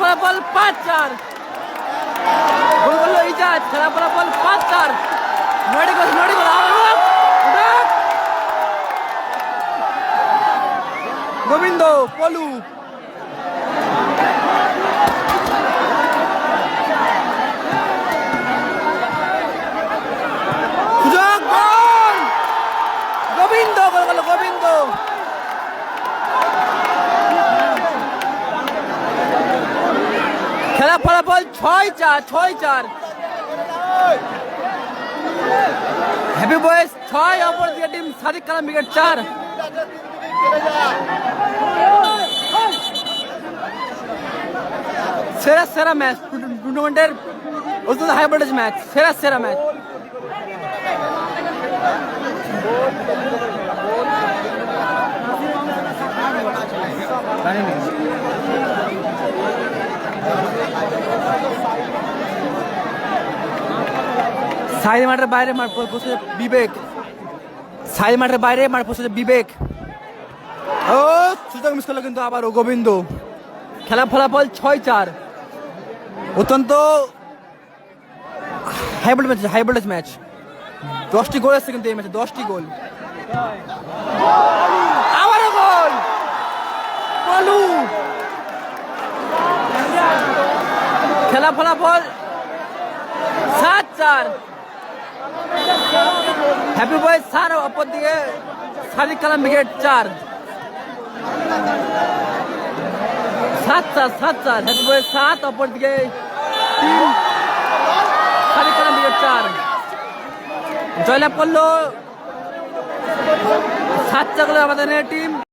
ফলাফল পাঁচ চার। গোল করল ইজাজ খেলা ফলাফল পাঁচ চার। নয়টি গোল নয়টি গোল গোবিন্দ, পলু। গোবিন্দ গোবিন্দ। খেলা ফলাফল ছয় চার ছয় চার। হ্যাপি বয়েস ছয়, অপর দিকে টিম সাদিক কালাম উইকেট চার। সেরা সেরা ম্যাচ টুর্নামেন্টের অত্যন্ত হাই ভোল্টেজ ম্যাচ সেরা সেরা ম্যাচ সাইড মাঠের বাইরে মাঠ বসে বিবেক। সাইড মাঠের বাইরে মাঠ বসে বিবেক। ও, সুযোগ মিস করল কিন্তু আবার ও গোবিন্দ। খেলা ফলাফল ছয় চার। অত্যন্ত high voltage match high match দশটি গোল এসছে কিন্তু এই ম্যাচে দশটি গোল আবারও গোল পলু। খেলা ফলাফল সাত চার। হ্যাপি বয় সার অপর দিকে সাদিক কালাম উইকেট চার সাত চার সাত চার হ্যাপি বয় সাত অপর দিকে তিন সাদিক কালাম উইকেট চার জয়লাভ করল সাত চার আমাদের টিম